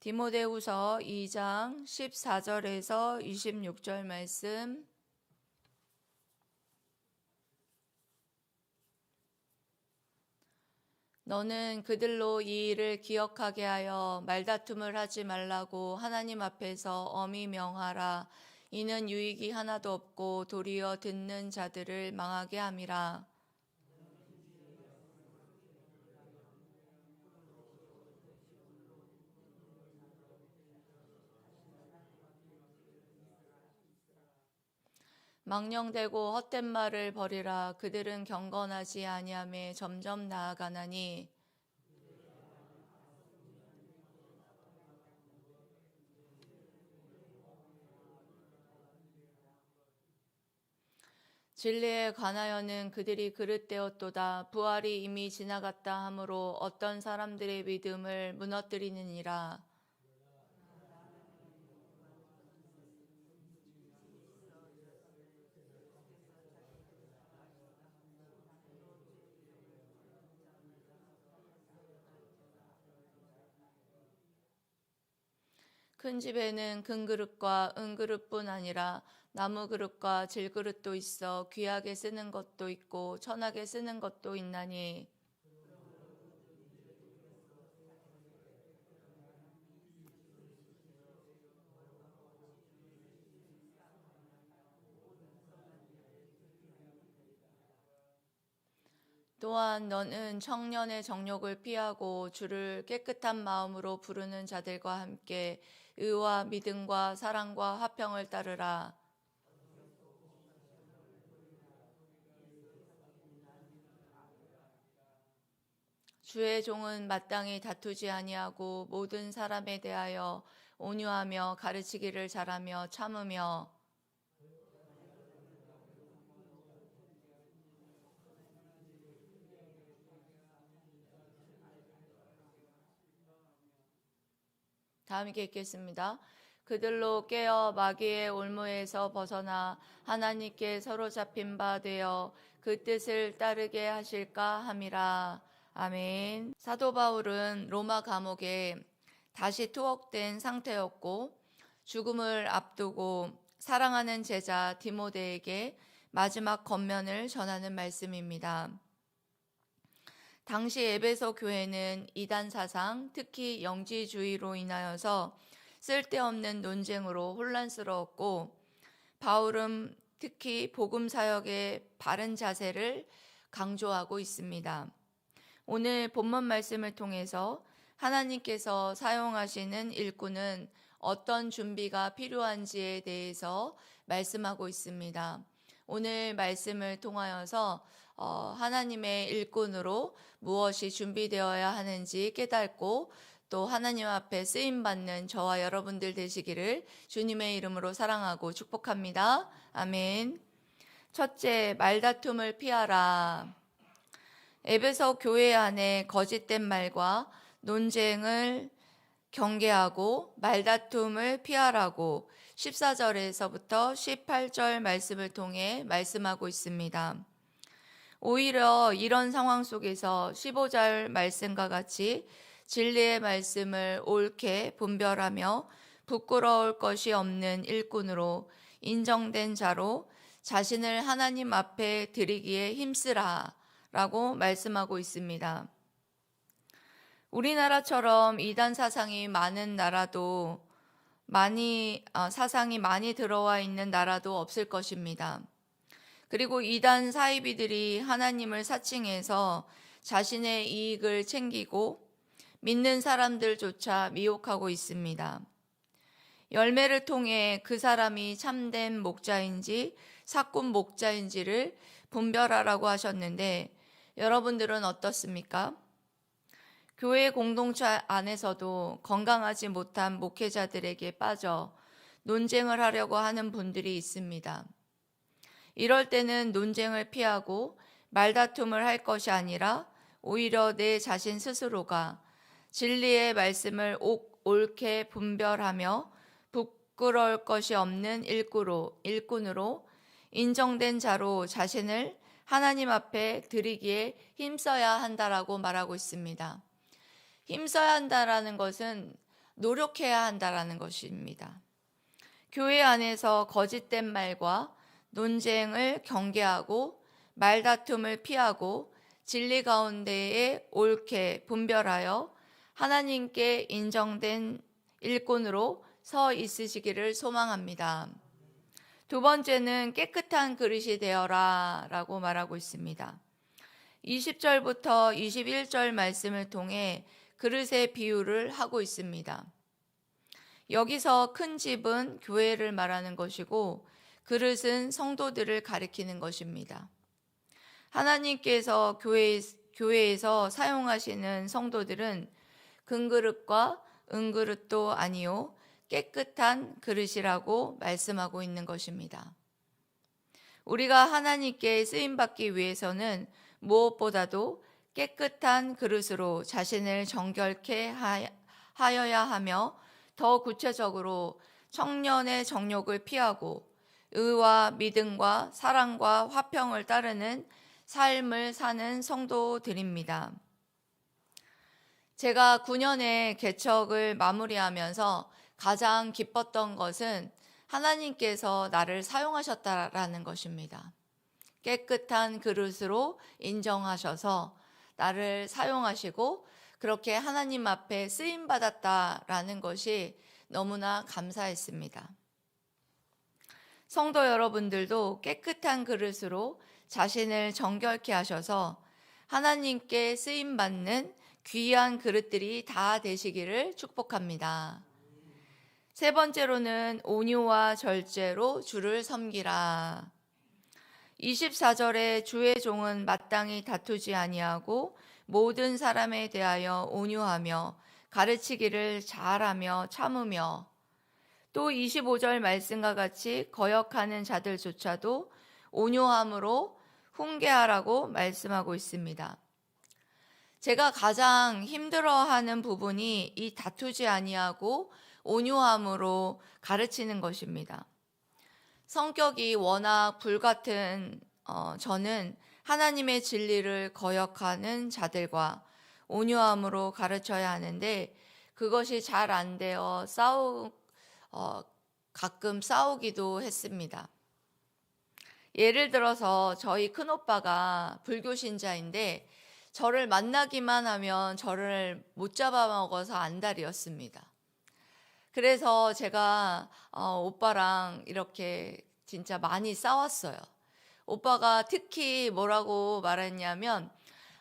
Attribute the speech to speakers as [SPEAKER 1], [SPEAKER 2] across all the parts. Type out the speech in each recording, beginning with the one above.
[SPEAKER 1] 디모데후서 2장 14절에서 26절 말씀 너는 그들로 이 일을 기억하게 하여 말다툼을 하지 말라고 하나님 앞에서 엄히 명하라. 이는 유익이 하나도 없고 도리어 듣는 자들을 망하게 함이라. 망령되고 헛된 말을 버리라. 그들은 경건하지 아니함에 점점 나아가나니 진리에 관하여는 그들이 그릇되었도다. 부활이 이미 지나갔다 하므로 어떤 사람들의 믿음을 무너뜨리느니라. 큰 집에는 큰 그릇과 은 그릇뿐 아니라 나무 그릇과 질 그릇도 있어 귀하게 쓰는 것도 있고 천하게 쓰는 것도 있나니. 또한 너는 청년의 정욕을 피하고 주를 깨끗한 마음으로 부르는 자들과 함께 의와 믿음과 사랑과 화평을 따르라. 주의 종은 마땅히 다투지 아니하고 모든 사람에 대하여 온유하며 가르치기를 잘하며 참으며 다음 이게 읽겠습니다. 그들로 깨어 마귀의 올무에서 벗어나 하나님께 서로 잡힌 바 되어 그 뜻을 따르게 하실까 함이라. 아멘. 사도 바울은 로마 감옥에 다시 투옥된 상태였고 죽음을 앞두고 사랑하는 제자 디모데에게 마지막 겉면을 전하는 말씀입니다. 당시 에베소 교회는 이단 사상, 특히 영지주의로 인하여서 쓸데없는 논쟁으로 혼란스러웠고 바울은 특히 복음 사역의 바른 자세를 강조하고 있습니다. 오늘 본문 말씀을 통해서 하나님께서 사용하시는 일꾼은 어떤 준비가 필요한지에 대해서 말씀하고 있습니다. 오늘 말씀을 통하여서 어, 하나님의 일꾼으로 무엇이 준비되어야 하는지 깨닫고 또 하나님 앞에 쓰임 받는 저와 여러분들 되시기를 주님의 이름으로 사랑하고 축복합니다. 아멘. 첫째, 말다툼을 피하라. 에베소 교회 안에 거짓된 말과 논쟁을 경계하고 말다툼을 피하라고 14절에서부터 18절 말씀을 통해 말씀하고 있습니다. 오히려 이런 상황 속에서 15절 말씀과 같이 진리의 말씀을 옳게 분별하며 부끄러울 것이 없는 일꾼으로 인정된 자로 자신을 하나님 앞에 드리기에 힘쓰라 라고 말씀하고 있습니다. 우리나라처럼 이단 사상이 많은 나라도 많이 어, 사상이 많이 들어와 있는 나라도 없을 것입니다. 그리고 이단 사이비들이 하나님을 사칭해서 자신의 이익을 챙기고 믿는 사람들조차 미혹하고 있습니다. 열매를 통해 그 사람이 참된 목자인지 사꾼 목자인지를 분별하라고 하셨는데 여러분들은 어떻습니까? 교회 공동체 안에서도 건강하지 못한 목회자들에게 빠져 논쟁을 하려고 하는 분들이 있습니다. 이럴 때는 논쟁을 피하고 말다툼을 할 것이 아니라 오히려 내 자신 스스로가 진리의 말씀을 옳게 분별하며 부끄러울 것이 없는 일꾼으로, 일꾼으로 인정된 자로 자신을 하나님 앞에 드리기에 힘써야 한다라고 말하고 있습니다. 힘써야 한다라는 것은 노력해야 한다라는 것입니다. 교회 안에서 거짓된 말과 논쟁을 경계하고 말다툼을 피하고 진리 가운데에 옳게 분별하여 하나님께 인정된 일꾼으로 서 있으시기를 소망합니다. 두 번째는 깨끗한 그릇이 되어라 라고 말하고 있습니다. 20절부터 21절 말씀을 통해 그릇의 비유를 하고 있습니다. 여기서 큰 집은 교회를 말하는 것이고 그릇은 성도들을 가리키는 것입니다. 하나님께서 교회, 교회에서 사용하시는 성도들은 금그릇과 은그릇도 아니요 깨끗한 그릇이라고 말씀하고 있는 것입니다. 우리가 하나님께 쓰임 받기 위해서는 무엇보다도 깨끗한 그릇으로 자신을 정결케 하여야 하며 더 구체적으로 청년의 정욕을 피하고 의와 믿음과 사랑과 화평을 따르는 삶을 사는 성도들입니다. 제가 9년의 개척을 마무리하면서 가장 기뻤던 것은 하나님께서 나를 사용하셨다라는 것입니다. 깨끗한 그릇으로 인정하셔서 나를 사용하시고 그렇게 하나님 앞에 쓰임 받았다라는 것이 너무나 감사했습니다. 성도 여러분들도 깨끗한 그릇으로 자신을 정결케 하셔서 하나님께 쓰임 받는 귀한 그릇들이 다 되시기를 축복합니다. 세 번째로는 온유와 절제로 주를 섬기라. 24절에 주의 종은 마땅히 다투지 아니하고 모든 사람에 대하여 온유하며 가르치기를 잘하며 참으며 또 25절 말씀과 같이 거역하는 자들조차도 온유함으로 훈계하라고 말씀하고 있습니다. 제가 가장 힘들어하는 부분이 이 다투지 아니하고 온유함으로 가르치는 것입니다. 성격이 워낙 불같은 어, 저는 하나님의 진리를 거역하는 자들과 온유함으로 가르쳐야 하는데 그것이 잘 안 되어 싸우 어, 가끔 싸우기도 했습니다. 예를 들어서 저희 큰 오빠가 불교 신자인데 저를 만나기만 하면 저를 못 잡아먹어서 안달이었습니다. 그래서 제가 어, 오빠랑 이렇게 진짜 많이 싸웠어요. 오빠가 특히 뭐라고 말했냐면,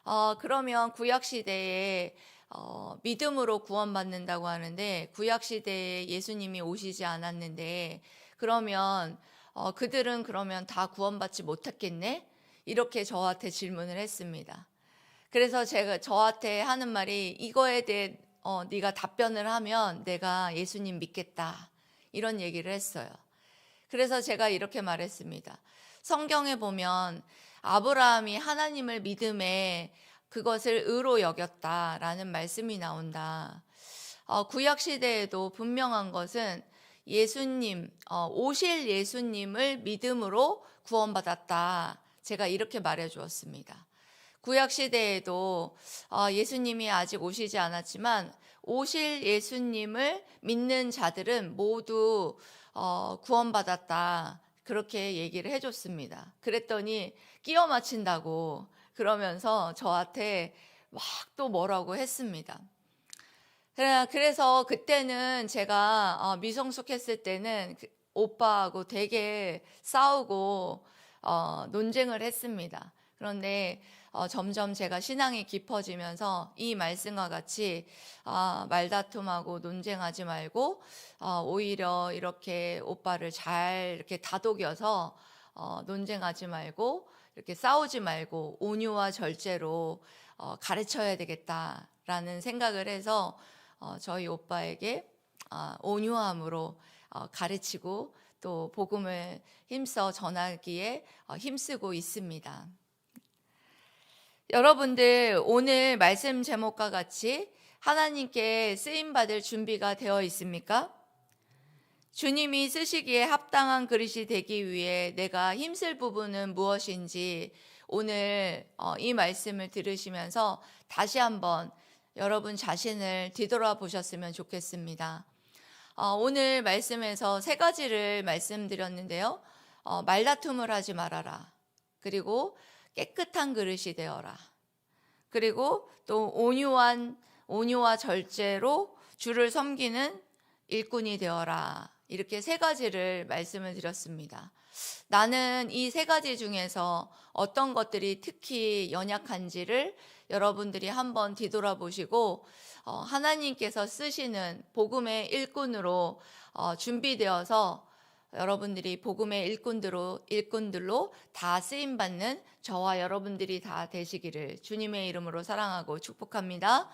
[SPEAKER 1] 어, 그러면 구약시대에 어, 믿음으로 구원받는다고 하는데, 구약시대에 예수님이 오시지 않았는데, 그러면 어, 그들은 그러면 다 구원받지 못했겠네? 이렇게 저한테 질문을 했습니다. 그래서 제가 저한테 하는 말이 이거에 대해 어, 네가 답변을 하면 내가 예수님 믿겠다. 이런 얘기를 했어요. 그래서 제가 이렇게 말했습니다. 성경에 보면 아브라함이 하나님을 믿음에 그것을 의로 여겼다라는 말씀이 나온다. 어, 구약 시대에도 분명한 것은 예수님, 어, 오실 예수님을 믿음으로 구원받았다. 제가 이렇게 말해 주었습니다. 구약 시대에도 어, 예수님이 아직 오시지 않았지만 오실 예수님을 믿는 자들은 모두 어, 구원받았다. 그렇게 얘기를 해줬습니다. 그랬더니 끼워 맞춘다고 그러면서 저한테 막 또 뭐라고 했습니다. 그래서 그때는 제가 어, 미성숙했을 때는 그 오빠하고 되게 싸우고 논쟁을 했습니다. 그런데 어, 점점 제가 신앙이 깊어지면서 이 말씀과 같이 아, 말다툼하고 논쟁하지 말고 어, 오히려 이렇게 오빠를 잘 이렇게 다독여서 어, 논쟁하지 말고 이렇게 싸우지 말고 온유와 절제로 어, 가르쳐야 되겠다라는 생각을 해서 어, 저희 오빠에게 어, 온유함으로 어, 가르치고 또 복음을 힘써 전하기에 어, 힘쓰고 있습니다. 여러분들 오늘 말씀 제목과 같이 하나님께 쓰임 받을 준비가 되어 있습니까? 주님이 쓰시기에 합당한 그릇이 되기 위해 내가 힘쓸 부분은 무엇인지 오늘 어, 이 말씀을 들으시면서 다시 한번 여러분 자신을 뒤돌아 보셨으면 좋겠습니다. 어, 오늘 말씀에서 세 가지를 말씀드렸는데요. 어, 말다툼을 하지 말아라. 그리고 깨끗한 그릇이 되어라. 그리고 또 온유한 온유와 절제로 주를 섬기는 일꾼이 되어라. 이렇게 세 가지를 말씀을 드렸습니다. 나는 이 세 가지 중에서 어떤 것들이 특히 연약한지를 여러분들이 한번 뒤돌아보시고 어, 하나님께서 쓰시는 복음의 일꾼으로 어, 준비되어서 여러분들이 복음의 일꾼들로 일꾼들로 다 쓰임 받는 저와 여러분들이 다 되시기를 주님의 이름으로 사랑하고 축복합니다.